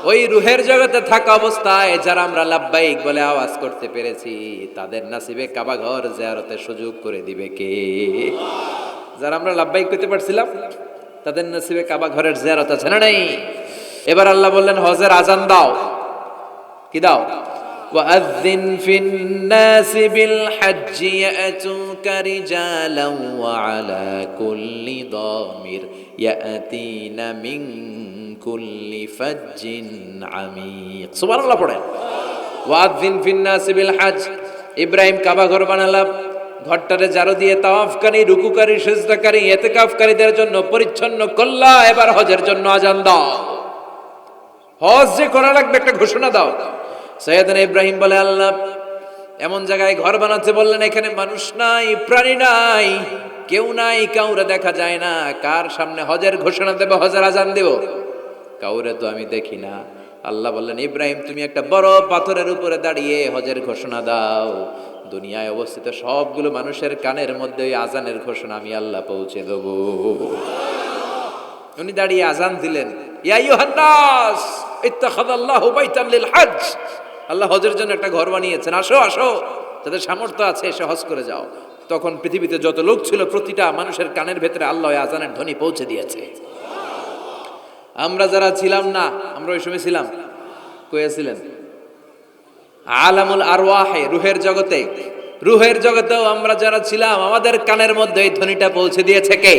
ওই রুহের জগতে থাকা অবস্থায় যারা আমরা লাভবাহিক বলে আওয়াজ করতে পেরেছি তাদের নাসিবে কাবা ঘর জিয়ারতের সুযোগ করে দিবে কে যারা আমরা লাভবাহিক করতে পারছিলাম তাদের নসিবে কাবা ঘরের জিয়ারত আছে না নাই এবার আল্লাহ বললেন হজের আজান দাও কি দাও وأذن في الناس بالحج يأتوك رجالا وعلى كل ضامر ইয়াতিনা মিন কুল্লি ফাজ্জিন আমিক সুবহানাল্লাহ পড়েন। ওয়াদিন ফিন্নাসি বিল হজ ইব্রাহিম কাবা ঘর বানালাম। ঘরটারে জারো দিয়ে তাওয়াফকারী, রুকুকারী, সেজদাকারী, এতেকাফকারীদের জন্য পরিচ্ছন্ন কল্লা, এবার হজের জন্য আজান দাও। হজ যে করা লাগবে একটা ঘোষণা দাও। সৈয়দান ইব্রাহিম বলে, আল্লাহ, এমন জায়গায় ঘর বানাতে বললেন, এখানে মানুষ নাই, প্রাণী নাই। কেউ নাই, কাউরে দেখা যায় না। কার সামনে হজের ঘোষণা দেব, হজের আজান দেব? কাউরে তো আমি দেখি না। আল্লাহ বললেন, ইব্রাহিম, তুমি একটা বড় পাথরের উপরে দাঁড়িয়ে হজের ঘোষণা দাও। দুনিয়ায় অবস্থিত সবগুলো মানুষের কানের মধ্যে ওই আজানের ঘোষণা আমি আল্লাহ পৌঁছে দেবো। উনি দাঁড়িয়ে আজান দিলেন আল্লাহ হজের জন্য একটা ঘর বানিয়েছেন। আসো আসো, যাদের সামর্থ্য আছে, এসে হজ করে যাও। তখন পৃথিবীতে যত লোক ছিল, প্রতিটা মানুষের কানের ভেতরে আল্লাহ আজানের ধ্বনি পৌঁছে দিয়েছে। আমরা যারা ছিলাম না, আমরা ওই সময় ছিলাম। কয়েছিলেন আলামুল আরওয়াহে, রুহের জগতে। রুহের জগতেও আমরা যারা ছিলাম, আমাদের কানের মধ্যে এই ধ্বনিটা পৌঁছে দিয়েছে কে?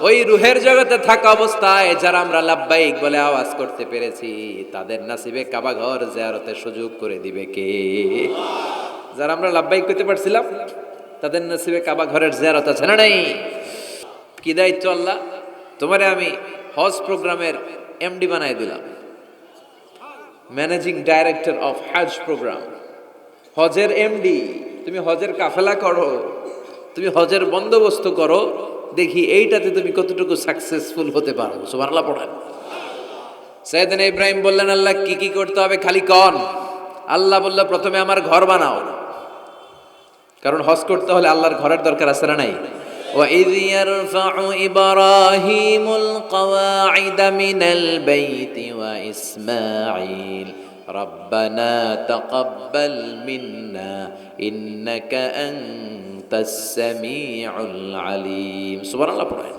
ওই রুহের জগতে থাকা অবস্থায় যারা আমরা লাভবাহিক বলে আওয়াজ করতে পেরেছি, তাদের নাসিবে কাবা ঘর সুযোগ করে দিবে কে? যারা আমরা লাভবাহিক করতে পারছিলাম তাদের নাসিবে কাবা ঘরের জিয়ারত আছে না নাই? কি দায়িত্ব আল্লাহ? তোমারে আমি হজ প্রোগ্রামের এমডি বানাই দিলাম। Managing director of Hajj program হজের এমডি তুমি হজের কাফেলা করো, তুমি হজের বন্দোবস্ত করো, দেখি এইটাতে তুমি কতটুকু সাকসেসফুল হতে পারো। সুবহানাল্লাহ পড়েন। সৈয়দিন ইব্রাহিম বললেন, আল্লাহ কি কি করতে হবে খালি কন। আল্লাহ বলল, প্রথমে আমার ঘর বানাও। কারণ হজ করতে হলে আল্লাহর ঘরের দরকার আছে না নাই وإذ يرفع إبراهيم القواعد من البيت وإسماعيل ربنا تقبل منا إنك أنت السميع العليم سبحان الله পড়েন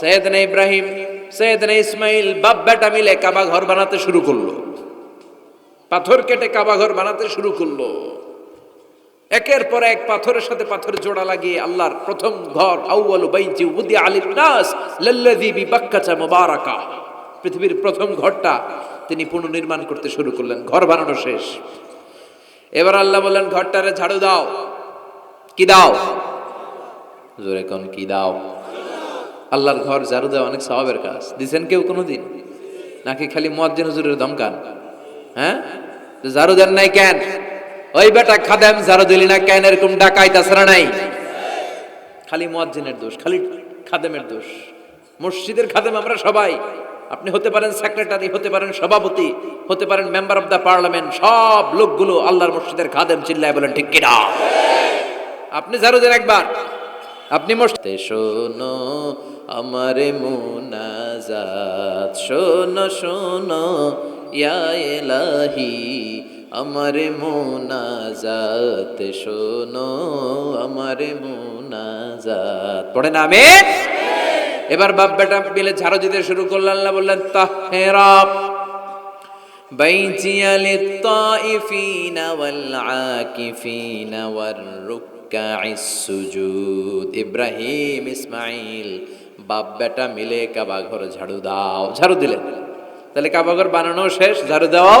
সৈয়দনা ইব্রাহিম সৈয়দনা ইসমাইল বাপ বেটা মিলে কাবা ঘর বানাতে শুরু করলো পাথর কেটে কাবা ঘর বানাতে শুরু করলো একের পর এক পাথরের সাথে পাথর জোড়া লাগিয়ে আল্লাহর প্রথম ঘর পৃথিবীর প্রথম ঘরটা তিনি পুনর্নির্মাণ করতে শুরু করলেন, ঘর বানানো শেষ। এবার আল্লাহ বললেন, ঘরটারে ঝাড়ু দাও। কি দাও? জোরে কোন কি দাও? আল্লাহর ঘর ঝাড়ু দেওয়া অনেক স্বভাবের কাজ। দিছেন কেউ কোনোদিন? নাকি খালি মুয়াজ্জিন হুজুরের ধমকান হ্যাঁ? ঝাড়ু দেন নাই কেন? ওই বেটা খাদেম ঝাড়ু দিলি না কেন এরকম ডাকাই তাছাড়া নাই? খালি মুয়াজ্জিনের দোষ, খালি খাদেমের দোষ। মসজিদের খাদেম আমরা সবাই। আপনি হতে পারেন সেক্রেটারি হতে পারেন সভাপতি, হতে পারেন মেম্বার অফ দ্য পার্লামেন্ট সব লোকগুলো আল্লাহর মসজিদের খাদেম চিল্লায় বলেন, ঠিক কিনা? আপনি ঝাড়ু দেন একবার। আপনি মসজিদে শোনো, আমারে মুনাজাত, শোনো শোনো, ইয়া এলাহি আমারে মুনাজাত শোনো আমারে মুনাজাত পড়ে না আমি এবার বাপ বেটা মিলে ঝাড়ু দিতে শুরু করলেন আল্লাহ বললেন তাহেরা بيتي للطائفين والعاكفين والركع السجود ইব্রাহিম ইসমাইল বাপ বেটা মিলে কাবা ঘর ঝাড়ু দাও ঝাড়ু দিলেন তাহলে কাবা ঘর বানানো শেষ ঝাড়ু দাও দাও।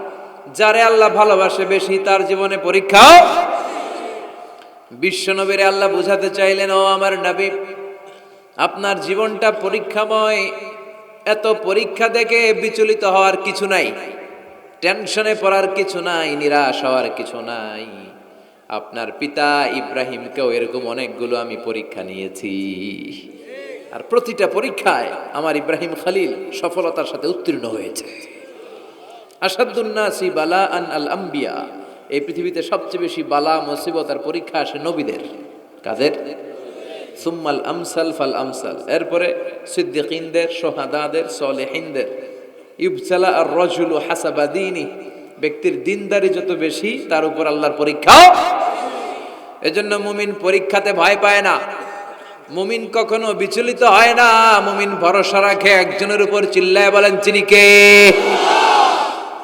যারে আল্লাহ ভালোবাসে বেশি তার জীবনে পরীক্ষাও বিশ্বনবীরে আল্লাহ বুঝাতে চাইলেন, ও আমার নবী, আপনার জীবনটা পরীক্ষাময়। এত পরীক্ষা দেখে বিচলিত হওয়ার কিছু নাই, টেনশনে পড়ার কিছু নাই, নিরাশ হওয়ার কিছু নাই। আপনার পিতা ইব্রাহিমকেও এরকম অনেকগুলো আমি পরীক্ষা নিয়েছি। আর প্রতিটা পরীক্ষায় আমার ইব্রাহিম খালিল সফলতার সাথে উত্তীর্ণ হয়েছে। আসাদুন্নাসি বালা আন আল আম্বিয়া এই পৃথিবীতে সবচেয়ে বেশি বালা, মুসিবত আর পরীক্ষা আসে নবীদের। কাদের? সুম্মাল আমসাল ফাল আমসাল। এরপরে সিদ্দিকিনদের, সোহাদাদের, সলেহিনদের। ইবসালা আর রজুল হাসাবাদিনী ব্যক্তির দিনদারি যত বেশি, তার উপর আল্লাহর পরীক্ষাও এজন্য মুমিন পরীক্ষাতে ভয় পায় না। মুমিন কখনো বিচলিত হয় না। মুমিন ভরসা রাখে একজনের উপর, চিল্লায় বলেন, চিনি কে?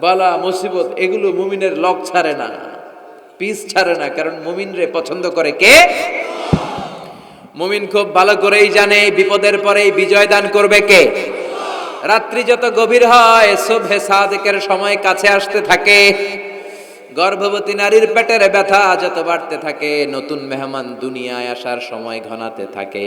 বালা, মুসিবত, এগুলো মুমিনের লক ছাড়ে না। পিস ছাড়ে না, কারণ মুমিনরে পছন্দ করে কে? মুমিন খুব ভালো করেই জানে, বিপদের পরেই বিজয় দান করবে কে? রাত্রি যত গভীর হয়, শোভে সাদেকের সময় কাছে আসতে থাকে। গর্ভবতী নারীর পেটের ব্যথা যত বাড়তে থাকে, নতুন মেহমান দুনিয়ায় আসার সময় ঘনাতে থাকে।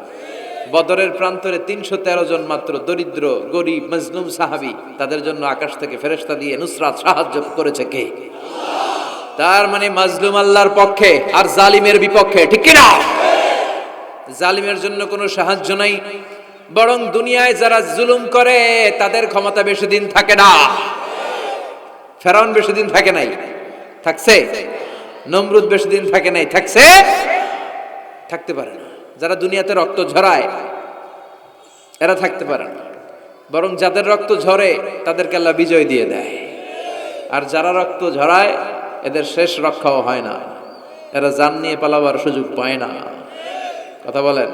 বদরের প্রান্তরে তিনশো তেরো জন মাত্র দরিদ্র, গরিব, মজলুম সাহাবি, তাদের জন্য আকাশ থেকে ফেরেস্তা দিয়ে নুসরাত সাহায্য করেছে কে? তার মানে মাজলুম আল্লাহর পক্ষে আর জালিমের বিপক্ষে, ঠিক কিনা? জালিমের জন্য কোনো সাহায্য নাই, বরং দুনিয়ায় যারা জুলুম করে, তাদের ক্ষমতা বেশি দিন থাকে না। ফেরাউন বেশি দিন থাকে নাই, থাকছে? নমরুদ বেশি দিন থাকে নাই, থাকছে? থাকতে পারে না। যারা দুনিয়াতে রক্ত ঝরায়, এরা থাকতে পারে না। বরং যাদের রক্ত ঝরে, তাদেরকে আল্লাহ বিজয় দিয়ে দেয়। আর যারা রক্ত ঝরায়, এদের শেষ রক্ষাও হয় না। এরা জান নিয়ে পালাবার সুযোগ পায় না। কথা বলেন?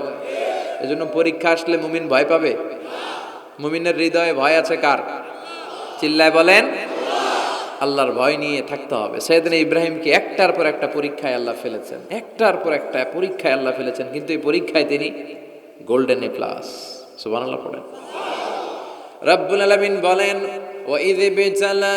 এজন্য পরীক্ষা আসলে মুমিন ভয় পাবে। মুমিনের হৃদয়ে ভয় আছে কার? চিল্লায় বলেন আল্লাহর ভয় নিয়ে থাকতে হবে সৈয়দিন ইব্রাহিমকে একটার পর একটা পরীক্ষায় আল্লাহ ফেলেছেন একটার পর একটা পরীক্ষায় আল্লাহ ফেলেছেন কিন্তু এই পরীক্ষায় তিনি গোল্ডেন এ প্লাস সুবান আল্লাহ পড়েন রব্বুল আলামিন বলেন وإذ ابتلى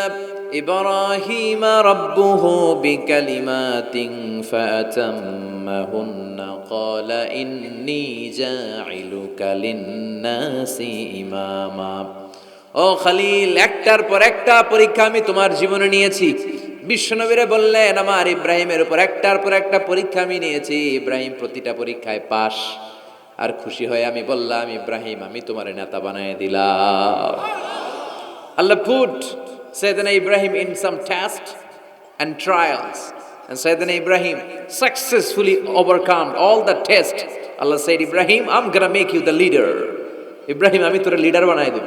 إبراهيم ربه بكلمات فأتمهن قال إني جاعلك للناس إماما ও খালিল একটার পর একটা পরীক্ষা আমি তোমার জীবনে নিয়েছি বিশ্বনবীরে বললেন আমার ইব্রাহিমের উপর একটার পর একটা পরীক্ষা আমি নিয়েছি ইব্রাহিম প্রতিটা পরীক্ষায় পাশ আর খুশি হয়ে আমি বললাম ইব্রাহিম আমি তোমার নেতা বানায় দিলাম Allah put Sayyidina Ibrahim in some test and trials. And Sayyidina Ibrahim successfully overcome all the test. Allah said, Ibrahim, I'm gonna you the leader. Ibrahim আমি তোর লিডার বানাই দেব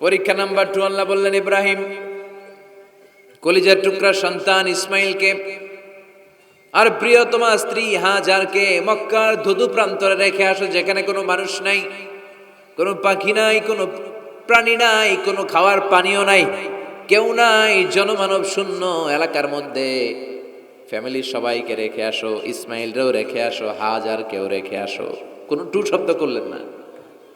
পরীক্ষা নাম্বার টু আল্লাহ বললেন, ইব্রাহিম, কলিজার টুকরা সন্তান ইসমাইলকে আর প্রিয়তমা স্ত্রী হাজারকে মক্কার ধুধু প্রান্তরে রেখে আসো, যেখানে কোনো মানুষ নাই, কোনো পাখি নাই, কোনো প্রাণী নাই, কোনো খাওয়ার পানিও নাই, কেউ নাই, জনমানব শূন্য এলাকার মধ্যে। ফ্যামিলির সবাইকে রেখে আসো, ইসমাইলরেও রেখে আসো, হাজারকেও রেখে আসো। কোনো টু শব্দ করলেন না।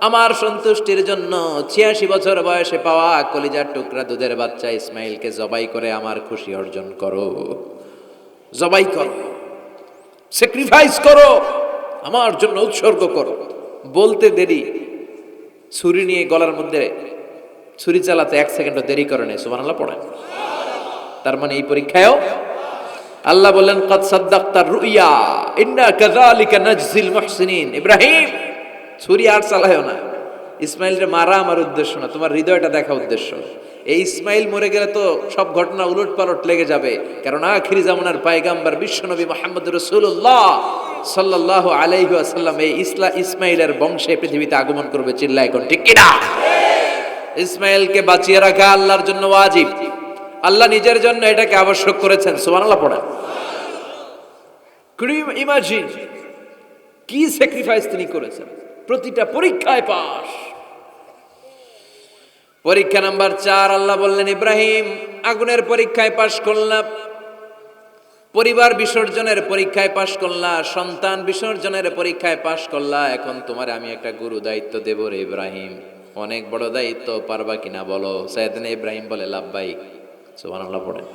আমার সন্তুষ্টির জন্য ছিয়াশি বছর বয়সে পাওয়া কলিজার টুকরা দুধের বাচ্চা ইসমাইলকে জবাই করে আমার খুশি অর্জন করো। জবাই করো। স্যাক্রিফাইস করো। আমার জন্য উৎসর্গ করো। বলতে দেরি। ছুরি নিয়ে গলার মধ্যে ছুরি চালাতে এক সেকেন্ডও দেরি করে নেই সুমান আল্লাহ তার মানে এই পরীক্ষায়ও আল্লাহ বললেন, কদ সাদ্দাক্তার রুইয়া, ইন্না কাযালিকা নাজজিল মুহসিনিন। ইব্রাহিম ছুরি আর চালায়ও না। ইসমাইলরে মারা আমার উদ্দেশ্য না, তোমার হৃদয়টা দেখা উদ্দেশ্য। এই ইসমাইল মরে গেলে তো সব ঘটনা উলট পালট লেগে যাবে। কারণ আখিরি জামানার পায়গাম্বার বিশ্বনবী মোহাম্মদ রসুল্লাহ সাল্লাহ আলাইহি আসাল্লাম এই ইসলা, ইসমাইলের বংশে পৃথিবীতে আগমন করবে চিল্লা এখন ঠিক কিনা? ইসমাইলকে বাঁচিয়ে রাখা আল্লাহর জন্য ওয়াজিব। আল্লাহ নিজের জন্য এটাকে আবশ্যক করেছেন, সুবহানাল্লাহ পড়া ইমাজিন কি স্যাক্রিফাইস তিনি করেছেন? প্রতিটা পরীক্ষায় পাশ। পরীক্ষা নাম্বার চার, আল্লাহ বললেন, ইব্রাহিম, আগুনের পরীক্ষায় পাশ করলাম। পরিবার বিসর্জনের পরীক্ষায় পাশ করলা, সন্তান বিসর্জনের পরীক্ষায় পাশ করলা। এখন তোমার আমি একটা গুরু দায়িত্ব দেব রে ইব্রাহিম। অনেক বড় দায়িত্ব পারবা কিনা বলো? সৈয়দিন ইব্রাহিম বলে লাভবাই সুবহানাল্লাহ পড়েন।